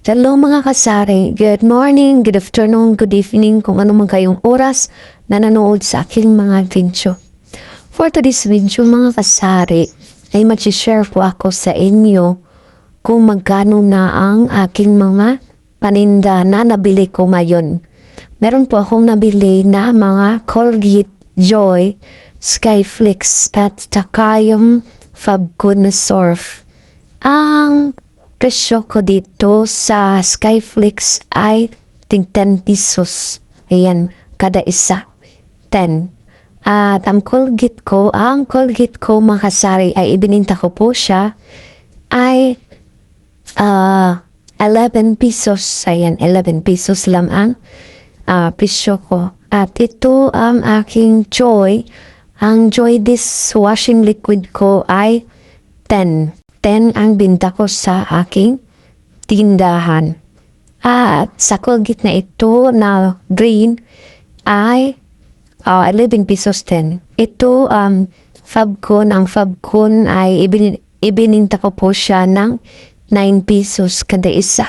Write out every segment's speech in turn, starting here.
Hello mga kasari, good morning, good afternoon, good evening, kung ano man kayong oras na nanood sa aking mga video. For today's video mga kasari, ay mag-share po ako sa inyo kung magkano na ang aking mga paninda na nabili ko ngayon. Meron po akong nabili na mga Colgate Joy, Skyflix, at saka yung Fabco na Surf. Ang presyo ko dito sa Skyflix ay ting 10 pesos. Ayan, kada isa. 10. At ang Colgate ko, ang Colgate ko mga kasari ay ibininta ko po siya ay ah 11 pesos. Ayan, 11 pesos lang ang ah, presyo ko. At ito ang aking Joy. Ang Joy dishwashing liquid ko ay 10. 10 ang binta ko sa aking tindahan. At sa Colgate na ito na green ay ah, 11 pesos 10. Ito um, Fabcon, ang Fabcon ay ibin, ibininta ko po siya ng 9 pesos kada isa.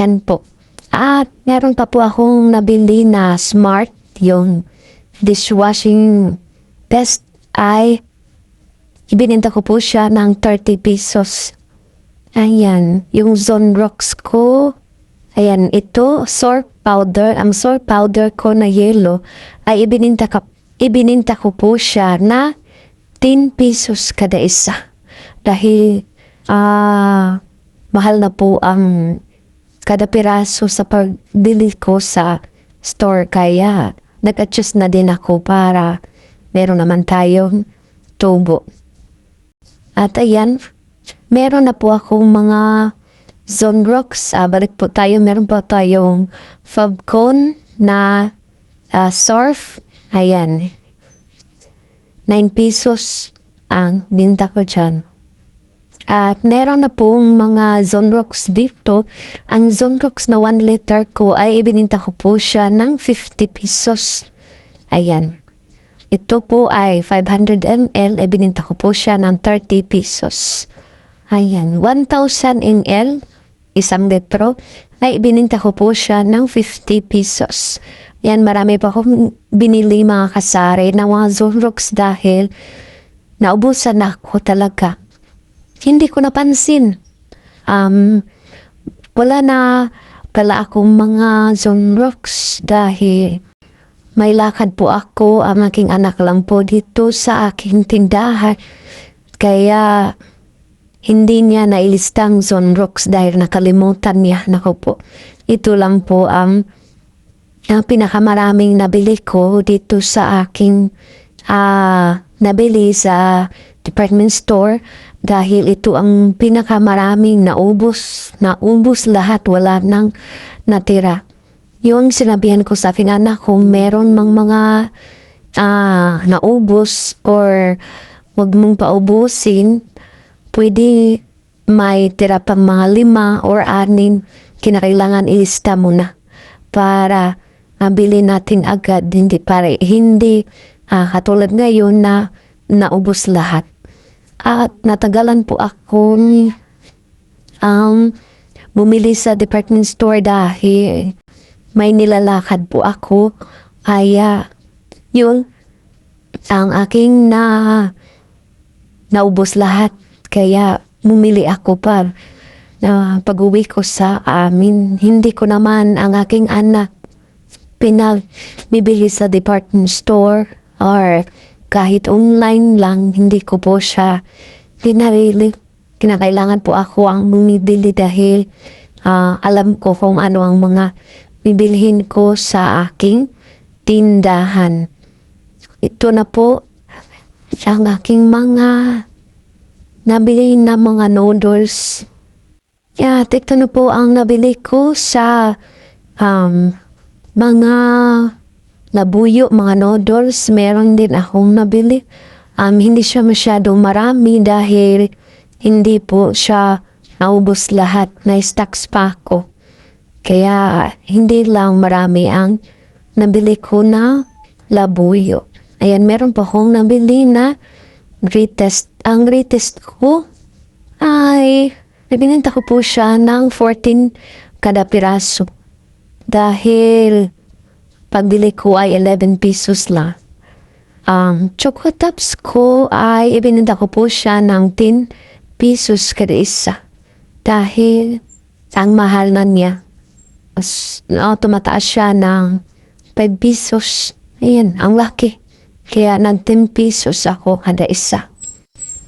Yan po. At meron pa po akong nabili na smart, yung dishwashing best ay ibininta ko po siya ng 30 pesos. Ayan, yung Zone Rocks ko, ayan, ito, sore powder, ang sore powder ko na yellow, ay ibininta, ka, ibininta ko po siya na 10 pesos kada isa. Dahil, ah, mahal na po ang kada piraso sa pagbili ko sa store, kaya nag-adjust na din ako para meron naman tayong tubo. At ayan, meron na po akong mga zone rocks. Ah, balik po tayo. Meron po tayong Fabcon na ah, surf. Ayan. 9 pesos ang binta ko dyan. At meron na pong mga zone rocks dito. Ang zone rocks na 1 liter ko ay ibininta ko po siya ng 50 pesos. Ayan. Ito po ay 500 ml, e bininta ko po siya ng 30 pesos. Ayan, 1,000 ml, isang litro, ay bininta ko po siya ng 50 pesos. Yan, marami pa akong binili mga kasari na mga Zorox dahil naubusan na ako talaga. Hindi ko napansin. Um, wala na pala akong mga Zorox dahil may lakad po ako, ang aking anak lang po dito sa aking tindahan. Kaya hindi niya nailistang Zone Rocks dahil nakalimutan niya. Nako po, ito lang po ang, ang pinakamaraming nabili ko dito sa aking ah, nabili sa department store dahil ito ang pinakamaraming naubos, naubos lahat, wala nang natira yung sinabihan ko sa aking anak kung meron mang mga ah, naubos or wag mong paubusin, pwede may tira pang mga lima or anin, kinakailangan ilista mo na para mabili natin agad, hindi para hindi ah, katulad ngayon na naubos lahat. At natagalan po ako um, bumili sa department store dahil may nilalakad po ako. Kaya, yun, ang aking na naubos lahat. Kaya, bumili ako pa na pag-uwi ko sa amin. Hindi ko naman ang aking anak pinagbibili sa department store or kahit online lang, hindi ko po siya pinarili. Kinakailangan po ako ang bumibili dahil ah, alam ko kung ano ang mga bibilhin ko sa aking tindahan. Ito na po ang aking mga nabili na mga noodles. Yeah, ito na po ang nabili ko sa um, mga labuyo, mga noodles. Meron din akong nabili. Um, hindi siya masyadong marami dahil hindi po siya naubos lahat. Na-stocks pa ako. Kaya hindi lang marami ang nabili ko na labuyo. Ayan, meron pa akong nabili na greatest. Ang greatest ko ay Ibinenta ko po siya ng 14 kada piraso. Dahil pagbili ko ay 11 pesos lang. Ang choco tops ko ay ibinenta ko po siya ng 10 pesos kada isa. Dahil ang mahal na niya. No, tumataas siya ng 5 pesos. Ayan, ang laki. Kaya nag 10 pesos ako kada isa.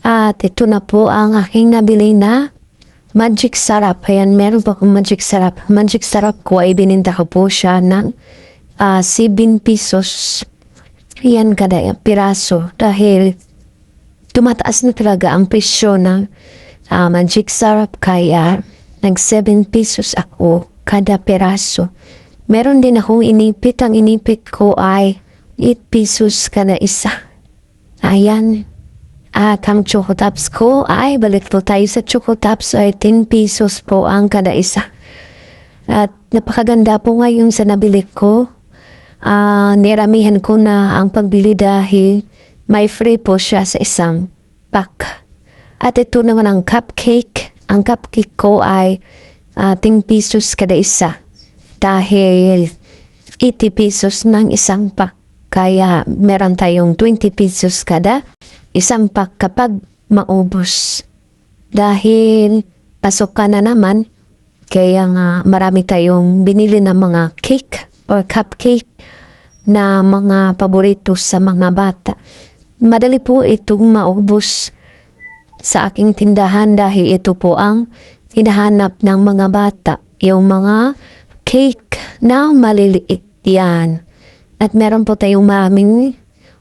At ito na po ang aking nabili na magic sarap. Ayan, meron pa akong magic sarap. Magic sarap ko ay bininta ko po siya ng ah, 7 pesos. Ayan kada piraso. Dahil tumataas na talaga ang presyo ng ah, magic sarap. Kaya nag 7 pesos ako kada piraso. Meron din akong inipit. Ang inipit ko ay 8 pesos kada isa. Ayan. At ang choco ko ay balik po tayo sa choco ay 10 pesos po ang kada isa. At napakaganda po ngayon sa nabili ko. Ah, niramihan ko na ang pagbili dahil may free po siya sa isang pack. At ito naman ang cupcake. Ang cupcake ko ay 10 pesos kada isa. Dahil 80 pesos ng isang pack. Kaya meron tayong 20 pesos kada isang pack kapag maubos. Dahil pasok ka na naman, kaya nga marami tayong binili ng mga cake or cupcake na mga paborito sa mga bata. Madali po itong maubos sa aking tindahan dahil ito po ang hinahanap ng mga bata. Yung mga cake na maliliit yan. At meron po tayong maraming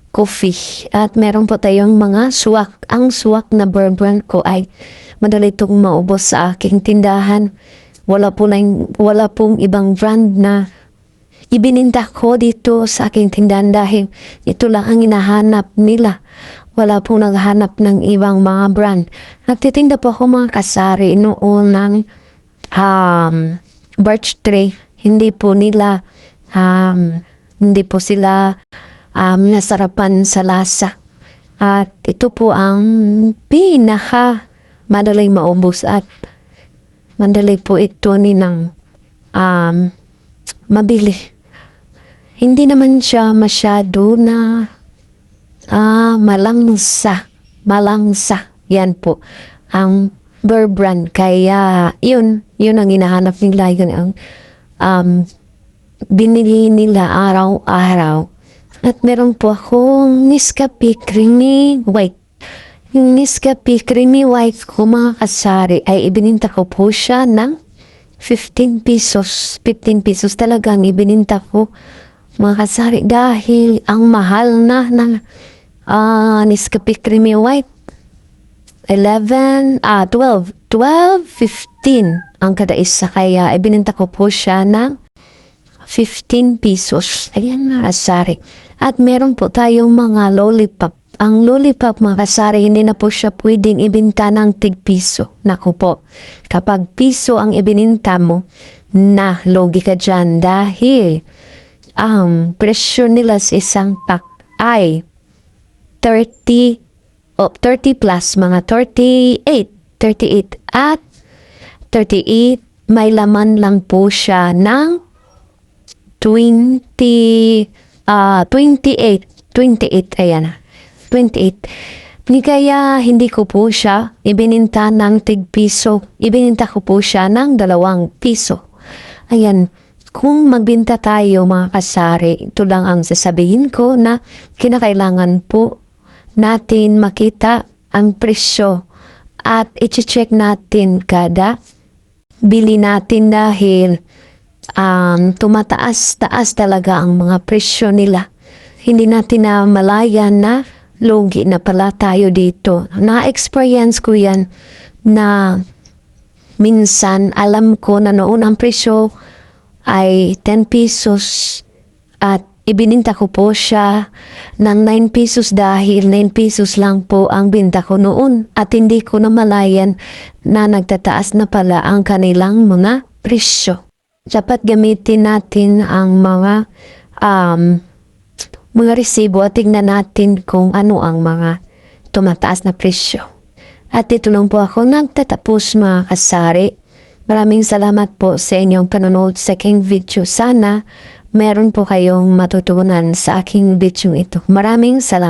coffee. At meron po tayong mga suwak. Ang suwak na bourbon ko ay madali itong maubos sa aking tindahan. Wala po lang, wala pong ibang brand na ibininta ko dito sa aking tindahan dahil ito lang ang hinahanap nila. Wala pong naghanap ng ibang mga brand. Nagtitinda po ako mga kasari noon ng um, birch tree. Hindi po nila, um, hindi po sila um, nasarapan sa lasa. At ito po ang pinaka madaling maubos at madali po ito ni ng um, mabili. Hindi naman siya masyado na ah, malangsa. Malangsa. Yan po. Ang Burbrand. Kaya yun, yun ang hinahanap nila. Yun ang um, binili nila araw-araw. At meron po akong Nescafe Creamy White. Yung Nescafe Creamy White ko mga kasari ay ibininta ko po siya ng 15 pesos. 15 pesos talagang ibininta ko mga kasari dahil ang mahal na ng ah Nescafe Creamy White. 11, ah 12, 12, 15 ang kada isa. Kaya ibininta ko po siya ng 15 pesos. Ayan mga kasari. At meron po tayong mga lollipop. Ang lollipop mga hindi na po siya pwedeng ibinta ng tig piso. Naku po, kapag piso ang ibininta mo, na logi ka dyan dahil ang presyo nila sa isang pack ay 30 o 30 plus, mga 38, 38 at 38, may laman lang po siya ng 20, ah 28, 28, ayan. Na, 28. Ni kaya hindi ko po siya ibininta ng tig piso, ibininta ko po siya ng dalawang piso. Ayan, kung magbinta tayo mga kasari, ito lang ang sasabihin ko na kinakailangan po natin makita ang presyo at i-check natin kada bili natin dahil um, tumataas-taas talaga ang mga presyo nila. Hindi natin na malayan na logi na pala tayo dito. Na-experience ko yan na minsan alam ko na noon ang presyo ay 10 pesos at ibininta ko po siya ng 9 pesos dahil 9 pesos lang po ang binta ko noon at hindi ko na malayan na nagtataas na pala ang kanilang mga presyo. Dapat gamitin natin ang mga um, mga resibo at tingnan natin kung ano ang mga tumataas na presyo. At dito lang po ako nagtatapos mga kasari. Maraming salamat po sa inyong panonood sa aking video. Sana meron po kayong matutunan sa aking video ito. Maraming salamat.